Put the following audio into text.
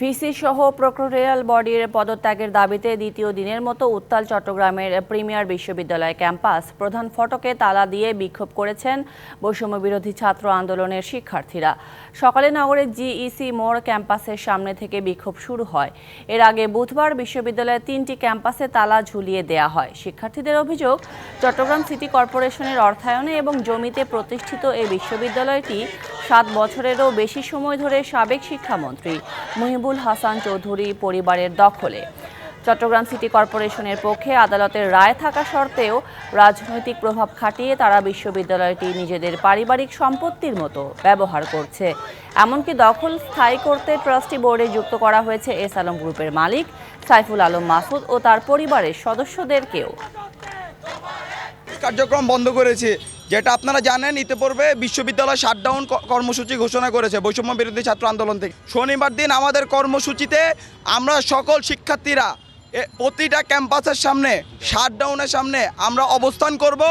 VC সহ proctorial বডির পদত্যাগের দাবিতে দ্বিতীয় দিনের মতো উত্তাল চট্টগ্রামের প্রিমিয়ার বিশ্ববিদ্যালয় ক্যাম্পাস। প্রধান ফটকে তালা দিয়ে বিক্ষোভ করেছেন বৈষম্য বিরোধী ছাত্র আন্দোলনের শিক্ষার্থীরা। সকালে নগরের জিইসি মোড় ক্যাম্পাসের সামনে থেকে বিক্ষোভ শুরু হয়। এর আগে বুধবার বিশ্ববিদ্যালয়ের তিনটি ক্যাম্পাসে তালা ঝুলিয়ে দেয়া হয়। শিক্ষার্থীদের অভিযোগ, চট্টগ্রাম সিটি কর্পোরেশনের অর্থায়নে এবং জমিতে প্রতিষ্ঠিত এই বিশ্ববিদ্যালয়টি সাত বছরেরও বেশি সময় ধরে সাবেক শিক্ষামন্ত্রী মহিবুল হাসান চৌধুরী পরিবারের দখলে। চট্টগ্রাম সিটি কর্পোরেশনের পক্ষে আদালতের রায় থাকা সত্ত্বেও রাজনৈতিক প্রভাব খাটিয়ে তারা বিশ্ববিদ্যালয়টি নিজেদের পারিবারিক সম্পত্তির মতো ব্যবহার করছে। এমনকি দখল স্থায়ী করতে ট্রাস্টি বোর্ডে যুক্ত করা হয়েছে এস আলম গ্রুপের মালিক সাইফুল আলম মাসুদ ও তার পরিবারের সদস্যদেরকেও। কার্যক্রম বন্ধ করেছে। যেটা আপনারা জানেন ইতিপূর্বে বিশ্ববিদ্যালয় শাটডাউন কর্মসূচি ঘোষণা করেছে বৈষম্য বিরোধী ছাত্র আন্দোলন থেকে। শনিবার দিন আমাদের কর্মসূচিতে আমরা সকল শিক্ষার্থীরা প্রতিটা ক্যাম্পাসের সামনে শাটডাউনের সামনে আমরা অবস্থান করব।